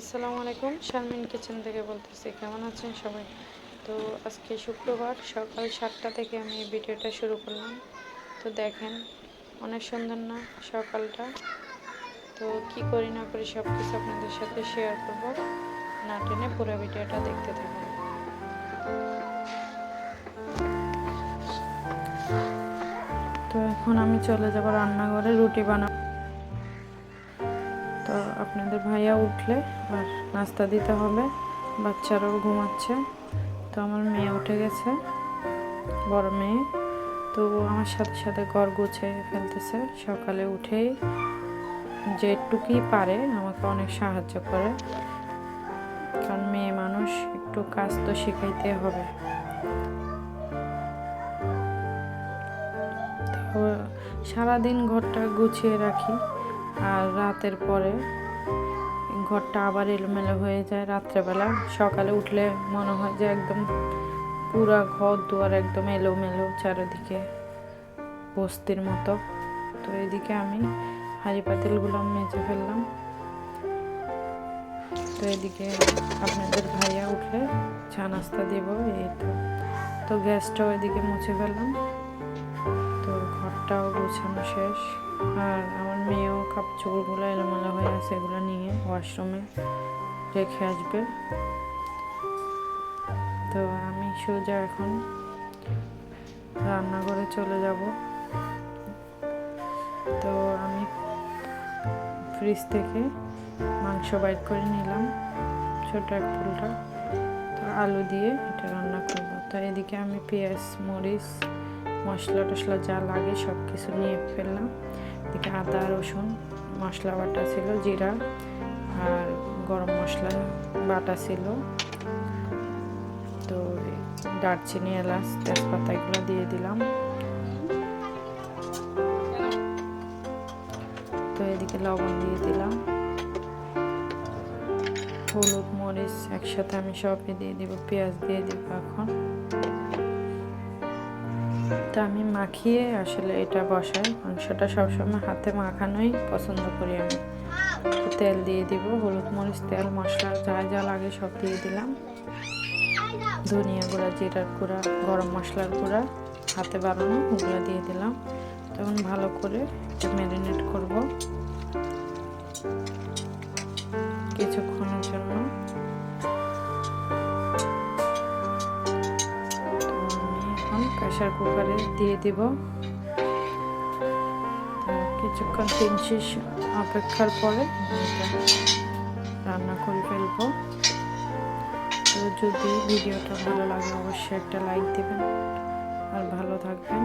আসসালামু আলাইকুম, শারমিন কিচেন থেকে বলতেছি, কেমন আছেন সবাই? তো আজকে শুক্রবার, সকাল সাতটা থেকে আমি ভিডিওটা শুরু করলাম। তো দেখেন, অনেক সুন্দর না সকালটা। তো কি করি না করি সব কিছু আপনাদের সাথে শেয়ার করব। না টেনে পুরো ভিডিওটা দেখতে থাকুন। তো এখন আমি চলে যাব রান্নাঘরে রুটি বানাবো। আপনাদের ভাইয়া উঠলে আর নাস্তা দিতে হবে। বাচ্চারাও ঘুমাচ্ছে। তো আমার মেয়ে উঠে গেছে, বড় মেয়ে। তো আমার সাথে সাথে ঘর গুছিয়ে ফেলতেছে। সকালে উঠেই যেটুকুই পারে আমাকে অনেক সাহায্য করে। কারণ মেয়ে মানুষ, একটু কাজ তো শিখাইতে হবে। তো সারাদিন ঘরটা গুছিয়ে রাখি। আর রাতের পরে ঘরটা আবার এলোমেলো হয়ে যায় রাত্রেবেলা। সকালে উঠলে মনে হয় যে একদম পুরা ঘর দুয়ার একদম এলোমেলো চারিদিকে বস্তির মতো। তো এদিকে আমি হাঁড়ি পাতিলগুলো মেজে ফেললাম। তো এদিকে আপনাদের ভাইয়া উঠলে চা নাস্তা দিব, এই তো। তো গ্যাসটাও এদিকে মুছে ফেললাম। তো ঘরটাও গোছানো শেষ। আর আমার মেয়েও কাপড় চোপড়গুলো এলোমেলো হয়ে আছে এগুলো নিয়ে ওয়াশরুমে রেখে আসবে। তো আমি সোজা এখন রান্নাঘরে চলে যাব। তো আমি ফ্রিজ থেকে মাংস বাইর করে নিলাম, ছোট এক ফুলটা। তো আলু দিয়ে এটা রান্না করব। তো এদিকে আমি পেঁয়াজ, মরিচ মশলা টশলা যা লাগে সব কিছু নিয়ে ফেললাম। এদিকে আদা, রসুন, মশলা বাটা ছিল, জিরা আর গরম মশলা বাটা ছিল। তো দারচিনি, এলাচ, তেজপাতা এগুলো দিয়ে দিলাম। তো এদিকে লবণ দিয়ে দিলাম। হলুদ, মরিচ একসাথে আমি সবই দিয়ে দিব, পেঁয়াজ দিয়ে দিব এখন। তো আমি মাখিয়ে আসলে এটা বসাই। মাংসটা সবসময় হাতে মাখানোই পছন্দ করি আমি। তেল দিয়ে দিব, হলুদ মরিচ, তেল, মশলা, যা যা লাগে সব দিয়ে দিলাম। ধনিয়া গুঁড়া, জিরার গুঁড়া, গরম মশলার গুঁড়া হাতে বানানো ওগুলো দিয়ে দিলাম। তখন ভালো করে ম্যারিনেট করব। কিছুক্ষণের জন্য। কুকারে দিয়ে দিব। কিছুক্ষণ শেষ অপেক্ষার পরে রান্না করে ফেলব। তো যদি ভিডিওটা ভালো লাগে, অবশ্যই একটা লাইক দেবেন। আর ভালো থাকবেন।